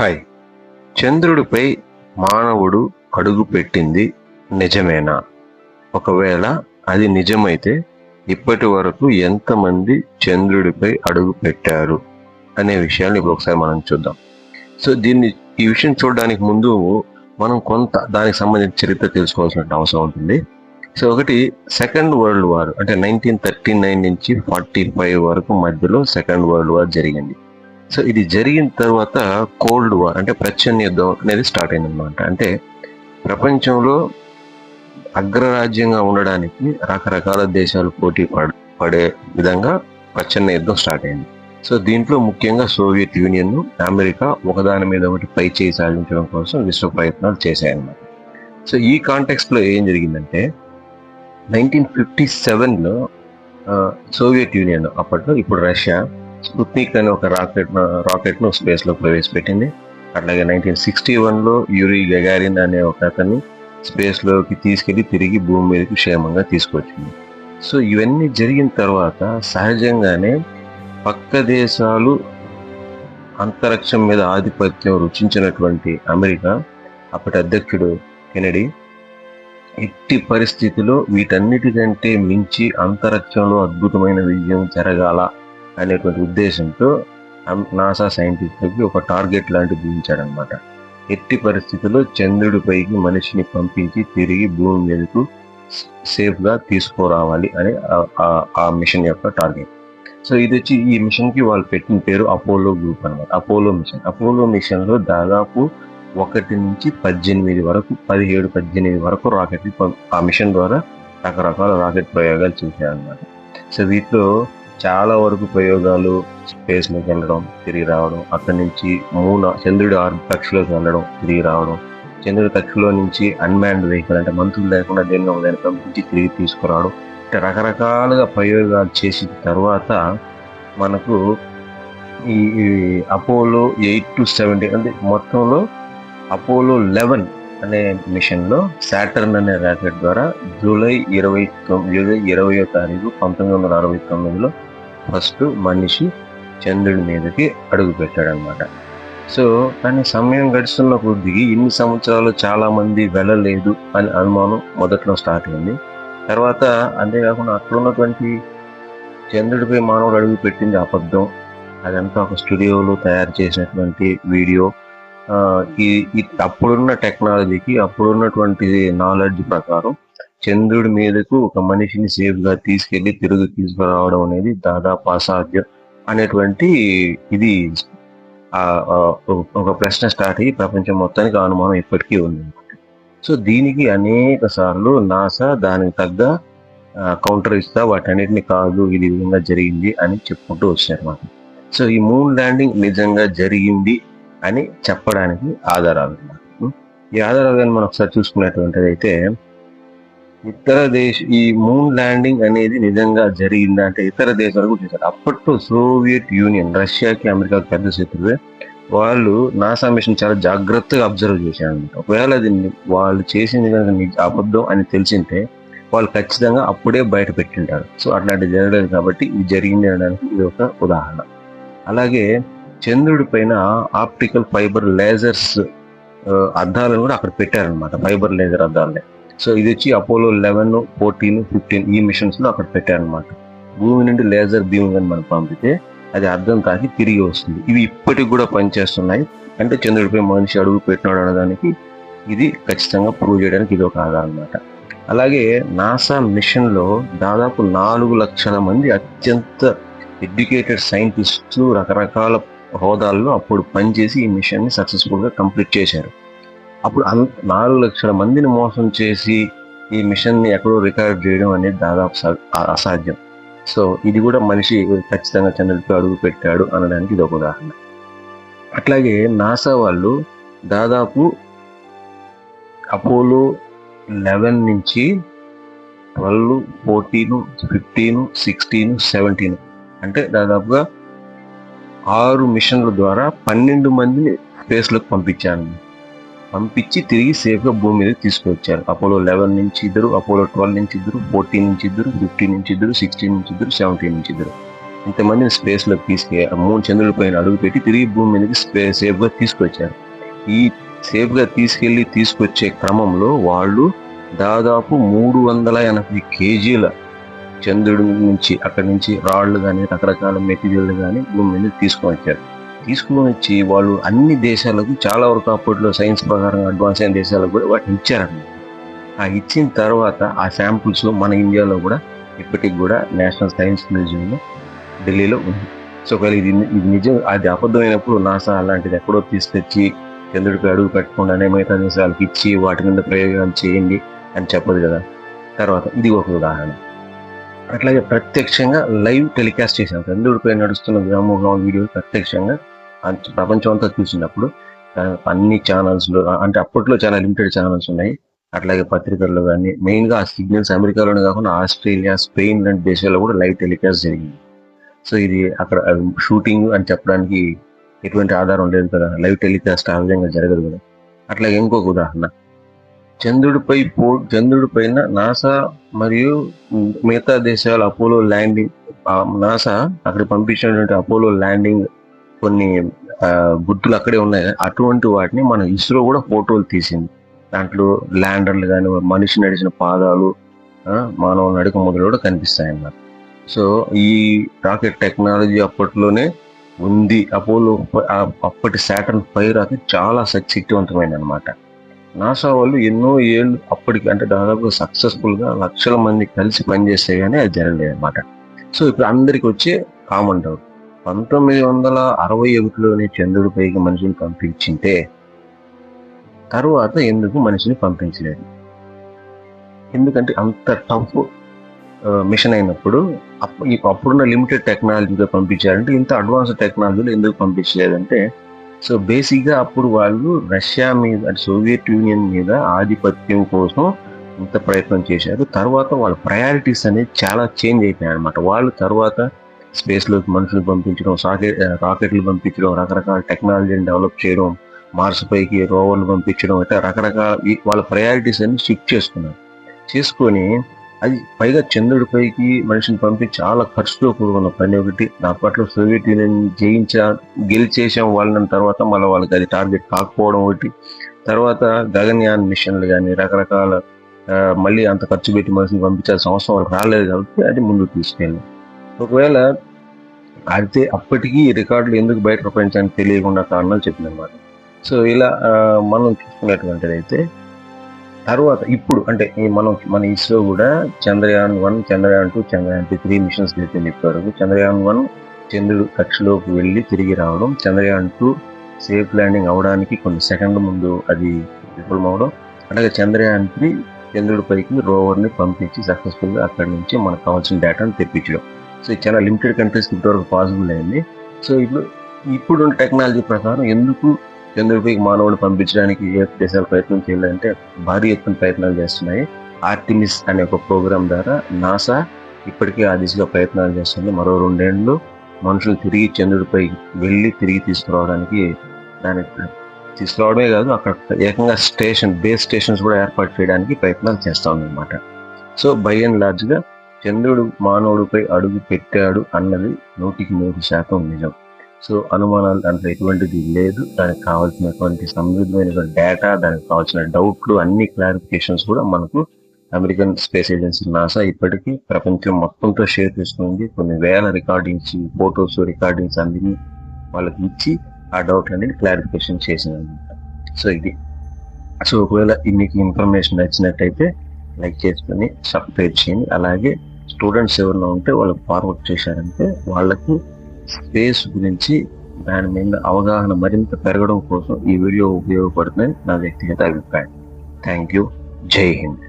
Hi. చంద్రుడిపై మానవుడు అడుగు పెట్టింది నిజమేనా? ఒకవేళ అది నిజమైతే ఇప్పటి వరకు ఎంతమంది చంద్రుడిపై అడుగు పెట్టారు అనే విషయాన్ని ఇప్పుడు ఒకసారి మనం చూద్దాం. సో దీన్ని ఈ విషయం చూడడానికి ముందు మనం కొంత దానికి సంబంధించిన చరిత్ర తెలుసుకోవాల్సిన అవసరం ఉంటుంది. సో ఒకటి సెకండ్ వరల్డ్ వార్ అంటే నైన్టీన్ థర్టీ నైన్ నుంచి ఫార్టీ ఫైవ్ వరకు మధ్యలో సెకండ్ వరల్డ్ వార్ జరిగింది. సో ఇది జరిగిన తర్వాత కోల్డ్ వార్ అంటే ప్రచ్ఛన్న యుద్ధం అనేది స్టార్ట్ అయింది అనమాట అంటే ప్రపంచంలో అగ్రరాజ్యంగా ఉండడానికి రకరకాల దేశాలు పోటీ పడ పడే విధంగా ప్రచ్ఛన్న యుద్ధం స్టార్ట్ అయింది. సో దీంట్లో ముఖ్యంగా సోవియట్ యూనియన్ అమెరికా ఒకదాని మీద ఒకటి పై చేయి సాధించడం కోసం విశ్వ ప్రయత్నాలు చేశాయన్నమాట. సో ఈ కాంటెక్స్ట్ ఏం జరిగిందంటే నైన్టీన్ ఫిఫ్టీ సెవెన్లో సోవియట్ యూనియన్ అప్పట్లో ఇప్పుడు రష్యా స్పుత్నిక్ అనే ఒక రాకెట్ రాకెట్ను స్పేస్లో ప్రవేశపెట్టింది. అట్లాగే నైన్టీన్ సిక్స్టీ వన్లో యూరి గగారిన్ అనే ఒక అతన్ని స్పేస్లోకి తీసుకెళ్ళి తిరిగి భూమి మీదకి క్షేమంగా తీసుకొచ్చింది. సో ఇవన్నీ జరిగిన తర్వాత సహజంగానే పక్క దేశాలు అంతరిక్షం మీద ఆధిపత్యం రుచించినటువంటి అమెరికా అప్పటి అధ్యక్షుడు కెనడీ ఎట్టి పరిస్థితిలో వీటన్నిటికంటే మించి అంతరిక్షంలో అద్భుతమైన విజయం జరగాల అనేటువంటి ఉద్దేశంతో నాసా సైంటిస్టులకి ఒక టార్గెట్ లాంటిది విధించాడనమాట ఎట్టి పరిస్థితుల్లో చంద్రుడిపైకి మనిషిని పంపించి తిరిగి భూమి మీదకు సేఫ్గా తీసుకురావాలి అని ఆ మిషన్ యొక్క టార్గెట్. సో ఇది వచ్చి ఈ మిషన్కి వాళ్ళు పెట్టిన పేరు అపోలో గ్రూప్ అనమాట అపోలో మిషన్. అపోలో మిషన్లో దాదాపు ఒకటి నుంచి పద్దెనిమిది వరకు పదిహేడు పద్దెనిమిది వరకు రాకెట్ ఆ మిషన్ ద్వారా రకరకాల రాకెట్ ప్రయోగాలు చేశారనమాట సో వీటిలో చాలా వరకు ప్రయోగాలు స్పేస్లోకి వెళ్ళడం తిరిగి రావడం అక్కడి నుంచి మూల చంద్రుడి ఆరు కక్షలోకి వెళ్ళడం తిరిగి రావడం. చంద్రుడి కక్షలో నుంచి అన్మాన్డ్ వెహికల్ అంటే మంత్రులు లేకుండా దేనిలో దాన్ని పంపించి తిరిగి తీసుకురావడం. ఇట్లా రకరకాలుగా ప్రయోగాలు చేసిన తర్వాత మనకు ఈ అపోలో ఎయిట్ టు సెవెంటీ అంటే మొత్తంలో అపోలో లెవెన్ అనే మిషన్లో సాటర్న్ అనే ర్యాకెట్ ద్వారా జూలై ఇరవై తొమ్మిది జూలై ఇరవయో తారీఖు పంతొమ్మిది వందల అరవై తొమ్మిదిలో ఫస్ట్ మనిషి చంద్రుడి మీదకి అడుగు పెట్టాడనమాట సో కానీ సమయం గడుస్తున్న కొద్దికి ఇన్ని సంవత్సరాలు చాలా మంది వెళ్ళలేదు అని అనుమానం మొదట్లో స్టార్ట్ అయింది. తర్వాత అంతేకాకుండా అక్కడ ఉన్నటువంటి చంద్రుడిపై మానవుడు అడుగు పెట్టింది అబద్ధం. అదంతా ఒక స్టూడియోలో తయారు చేసినటువంటి వీడియో. ఈ అప్పుడున్న టెక్నాలజీకి అప్పుడున్నటువంటి నాలెడ్జ్ ప్రకారం చంద్రుడి మీదకు ఒక మనిషిని సేఫ్గా తీసుకెళ్ళి తిరుగు తీసుకురావడం అనేది దాదాపు అసాధ్యం అనేటువంటి ఇది ఒక ప్రశ్న స్టార్ట్ అయ్యి ప్రపంచం మొత్తానికి అనుమానం ఇప్పటికీ ఉంది. సో దీనికి అనేక సార్లు నాసా దానికి తగ్గ కౌంటర్ ఇస్తా వాటన్నిటిని కాదు ఇది విధంగా జరిగింది అని చెప్పుకుంటూ వచ్చారన్నమాట సో ఈ మూన్ ల్యాండింగ్ నిజంగా జరిగింది అని చెప్పడానికి ఆధారాలు ఈ ఆధారాలు కానీ మనం ఒకసారి చూసుకున్నటువంటిది అయితే ఇతర దేశ ఈ మూన్ ల్యాండింగ్ అనేది నిజంగా జరిగిందా అంటే ఇతర దేశాలు కూడా చేశారు. అప్పట్లో సోవియట్ యూనియన్ రష్యాకి అమెరికాకి పెద్ద శత్రువే వాళ్ళు నాసా మిషన్ చాలా జాగ్రత్తగా అబ్జర్వ్ చేశారు ఒకవేళ అది వాళ్ళు చేసింది కనుక అబద్ధం అని తెలిసింటే వాళ్ళు ఖచ్చితంగా అప్పుడే బయట పెట్టింటారు. సో అట్లాంటివి జరగలేదు కాబట్టి ఇది జరిగింది అనడానికి ఇది ఒక ఉదాహరణ. అలాగే చంద్రుడి పైన ఆప్టికల్ ఫైబర్ లేజర్స్ అద్దాలను కూడా అక్కడ పెట్టారనమాట ఫైబర్ లేజర్ అద్దాలనే. సో ఇది వచ్చి అపోలో లెవెన్ ఫోర్టీన్ ఫిఫ్టీన్ ఈ మిషన్స్లో అక్కడ అక్కడ పెట్టారనమాట భూమి నుండి లేజర్ బీమ్ అని మనం పంపితే అది అర్థం తాకి తిరిగి వస్తుంది. ఇవి ఇప్పటికి కూడా పనిచేస్తున్నాయి. అంటే చంద్రుడిపై మనిషి అడుగు పెట్టినాడు అనడానికి ఇది ఖచ్చితంగా ప్రూవ్ చేయడానికి ఇది ఒక ఆధారం అనమాట అలాగే నాసా మిషన్లో దాదాపు నాలుగు లక్షల మంది అత్యంత ఎడ్యుకేటెడ్ సైంటిస్టులు రకరకాల హోదాల్లో అప్పుడు పనిచేసి ఈ మిషన్ని సక్సెస్ఫుల్గా కంప్లీట్ చేశారు. అప్పుడు నాలుగు లక్షల మందిని మోసం చేసి ఈ మిషన్ని ఎక్కడో రికార్డ్ చేయడం అనేది దాదాపు అసాధ్యం. సో ఇది కూడా మనిషి ఖచ్చితంగా చంద్రుడికి అడుగు పెట్టాడు అనడానికి ఇది ఒక ఉదాహరణ. అట్లాగే నాసా వాళ్ళు దాదాపు అపోలో లెవెన్ నుంచి twelve fourteen fifteen sixteen seventeen అంటే దాదాపుగా ఆరు మిషన్ల ద్వారా పన్నెండు మందిని స్పేస్లోకి పంపించాను. పంపించి తిరిగి సేఫ్గా భూమి మీద తీసుకొచ్చారు అపోలో లెవెన్ నుంచి ఇద్దరు అపోలో ట్వెల్వ్ నుంచి ఇద్దరు ఫోర్టీన్ నుంచి ఇద్దరు ఫిఫ్టీన్ నుంచి ఇద్దరు సిక్స్టీన్ నుంచి ఇద్దరు సెవెంటీన్ నుంచి ఇద్దరు. ఇంతమందిని స్పేస్లో మూడు చంద్రుల పైన అడుగు పెట్టి తిరిగి భూమి మీదకి స్పేస్ సేఫ్గా తీసుకొచ్చారు ఈ సేఫ్గా తీసుకెళ్ళి తీసుకొచ్చే క్రమంలో వాళ్ళు దాదాపు మూడు వందల ఎనభై కేజీల చంద్రుడి నుంచి అక్కడి నుంచి రాళ్ళు కానీ రకరకాల మెటీరియల్ కానీ భూమి మీద తీసుకొని వచ్చారు తీసుకుని వచ్చి వాళ్ళు అన్ని దేశాలకు చాలా వరకు అప్పట్లో సైన్స్ ప్రకారం అడ్వాన్స్ అయిన దేశాలకు కూడా వాటిని ఇచ్చారన్నమాట. ఆ ఇచ్చిన తర్వాత ఆ శాంపుల్స్ మన ఇండియాలో కూడా ఇప్పటికి కూడా నేషనల్ సైన్స్ మ్యూజియంలో ఢిల్లీలో ఉంది. సో ఒకవేళ ఇది ఇది నిజం అది అబద్ధమైనప్పుడు నాసా అలాంటిది ఎక్కడో తీసుకొచ్చి చంద్రుడికి అడుగు పెట్టకుండానే మిగతా దేశాలకు ఇచ్చి వాటి మీద ప్రయోగాలు చేయండి అని చెప్పదు కదా. తర్వాత ఇది ఒక ఉదాహరణ. అట్లాగే ప్రత్యక్షంగా లైవ్ టెలికాస్ట్ చేశాను చంద్రుడిపై నడుస్తున్న వ్యామోహం వీడియో ప్రత్యక్షంగా ప్రపంచం అంతా చూసినప్పుడు అన్ని ఛానల్స్లో అంటే అప్పట్లో చాలా లిమిటెడ్ ఛానల్స్ ఉన్నాయి. అట్లాగే పత్రికల్లో కానీ మెయిన్గా ఆ సిగ్నల్స్ అమెరికాలోనే కాకుండా ఆస్ట్రేలియా స్పెయిన్ లాంటి దేశాల్లో కూడా లైవ్ టెలికాస్ట్ జరిగింది. సో ఇది అక్కడ షూటింగ్ అని చెప్పడానికి ఎటువంటి ఆధారం లేదు కదా. లైవ్ టెలికాస్ట్ ఆ విధంగా జరగదు కదా. అట్లాగే ఇంకొక ఉదాహరణ. చంద్రుడిపై పో చంద్రుడి పైన నాసా మరియు మిగతా దేశాల అపోలో ల్యాండింగ్ నాసా అక్కడ పంపించినటువంటి అపోలో ల్యాండింగ్ కొన్ని గుర్తులు అక్కడే ఉన్నాయి. అటువంటి వాటిని మన ఇస్రో కూడా ఫోటోలు తీసింది. దాంట్లో ల్యాండర్లు కానీ మనిషి నడిచిన పాదాలు ఆ, మానవ నడుక మొదలు కూడా కనిపిస్తాయి అన్నమాట సో ఈ రాకెట్ టెక్నాలజీ అప్పట్లోనే ఉంది. అపోలో అప్పటి శాటర్న్ ఫైవ్ రాకెట్ చాలా శక్తివంతమైన అనమాట నాసా వాళ్ళు ఎన్నో ఏళ్ళు అప్పటికి అంటే దాదాపు సక్సెస్ఫుల్గా లక్షల మంది కలిసి పనిచేస్తే కానీ అది జరగలేదు అనమాట సో ఇప్పుడు అందరికి వచ్చే కామన్ డౌట్ పంతొమ్మిది వందల అరవై ఒకటిలోనే చంద్రుడిపైకి మనిషిని పంపించింటే తరువాత ఎందుకు మనిషిని పంపించలేదు? ఎందుకంటే అంత టఫ్ మిషన్ అయినప్పుడు అప్పుడున్న లిమిటెడ్ టెక్నాలజీతో పంపించారంటే ఇంత అడ్వాన్స్ టెక్నాలజీలో ఎందుకు పంపించలేదంటే సో బేసిక్గా అప్పుడు వాళ్ళు రష్యా మీద అంటే సోవియట్ యూనియన్ మీద ఆధిపత్యం కోసం ఇంత ప్రయత్నం చేశారు. తర్వాత వాళ్ళ ప్రయారిటీస్ అనేది చాలా చేంజ్ అయిపోయాయి అనమాట వాళ్ళు తర్వాత స్పేస్లోకి మనుషులు పంపించడం సాకెట్ రాకెట్లు పంపించడం రకరకాల టెక్నాలజీని డెవలప్ చేయడం మార్స్ పైకి రోవర్లు పంపించడం ఇట్లా రకరకాల వాళ్ళ ప్రయారిటీస్ అన్ని షిఫ్ట్ చేసుకున్నారు. చేసుకొని అది పైగా చంద్రుడిపైకి మనిషిని పంపించి చాలా ఖర్చుతో కూడుకున్న పని ఒకటి. అప్పట్లో సోవియట్ యూనియన్ జయించా గెలిచేసాం వాళ్ళని తర్వాత మళ్ళీ వాళ్ళకి అది టార్గెట్ కాకపోవడం ఒకటి. తర్వాత గగన్యాన్ మిషన్లు కానీ రకరకాల మళ్ళీ అంత ఖర్చు పెట్టి మనిషిని పంపించాల్సిన అవసరం వాళ్ళకి రాలేదు కాబట్టి అది ముందుకు తీసుకెళ్ళాం ఒకవేళ అయితే అప్పటికి ఈ రికార్డులు ఎందుకు బయట ప్రపంచానికి తెలియకుండా కారణాలు చెప్పిందన్నమాట సో ఇలా మనం చూసుకున్నటువంటిది అయితే తర్వాత ఇప్పుడు అంటే ఈ మనం మన ఇస్రో కూడా Chandrayaan one Chandrayaan two Chandrayaan two three missions అయితే చెప్పారు చంద్రయాన్ వన్ చంద్రుడు కక్షలోకి వెళ్ళి తిరిగి రావడం చంద్రయాన్ టూ సేఫ్ ల్యాండింగ్ అవడానికి కొన్ని సెకండ్ల ముందు అది విఫలం అవడం అలాగే చంద్రయాన్ త్రీ చంద్రుడి పైకి రోవర్ని పంపించి సక్సెస్ఫుల్గా అక్కడి నుంచి మనకు కావాల్సిన డేటాను తెప్పించడం. సో చాలా లిమిటెడ్ కంట్రీస్ ఇంతవరకు పాసిబుల్ అయింది. సో ఇప్పుడు ఇప్పుడు టెక్నాలజీ ప్రకారం ఎందుకు చంద్రుడికి మానవుడు పంపించడానికి ఏ దేశాలు ప్రయత్నం చేయాలంటే భారీ ఎత్తున ప్రయత్నాలు చేస్తున్నాయి. ఆర్టిమిస్ అనే ఒక ప్రోగ్రామ్ ద్వారా నాసా ఇప్పటికే ఆ దిశగా ప్రయత్నాలు చేస్తుంది. మరో రెండేళ్ళు మనుషులు తిరిగి చంద్రుడిపై వెళ్ళి తిరిగి తీసుకురావడానికి దానికి తీసుకురావడమే కాదు అక్కడ ఏకంగా స్టేషన్ బేస్ స్టేషన్స్ కూడా ఏర్పాటు చేయడానికి ప్రయత్నాలు చేస్తా ఉందన్నమాట సో బై అండ్ లార్జ్గా చంద్రుడు మానవుడిపై అడుగు పెట్టాడు అన్నది నూటికి నూరు శాతం నిజం. సో అనుమానాలు దాంట్లో ఎటువంటిది లేదు. దానికి కావాల్సినటువంటి సమృద్ధమైన డేటా దానికి కావాల్సిన డౌట్లు అన్ని క్లారిఫికేషన్స్ కూడా మనకు అమెరికన్ స్పేస్ ఏజెన్సీ నాసా ఇప్పటికీ ప్రపంచం మొత్తంతో షేర్ చేస్తుంది కొన్ని వేల రికార్డింగ్స్ ఫోటోస్ రికార్డింగ్స్ అన్ని వాళ్ళకి ఇచ్చి ఆ డౌట్ అనేది క్లారిఫికేషన్ చేసింది సో ఇది. సో ఒకవేళ మీకు ఇన్ఫర్మేషన్ నచ్చినట్టయితే లైక్ చేసుకొని సబ్స్క్రైబ్ చేయండి. అలాగే స్టూడెంట్స్ ఎవరైనా ఉంటే వాళ్ళకి ఫార్వర్డ్ చేశారంటే వాళ్ళకి స్పేస్ గురించి దాని మీద అవగాహన మరింత పెరగడం కోసం ఈ వీడియో ఉపయోగపడుతుందని నా వ్యక్తిగత అభిప్రాయం. థ్యాంక్ యూ జై హింద్.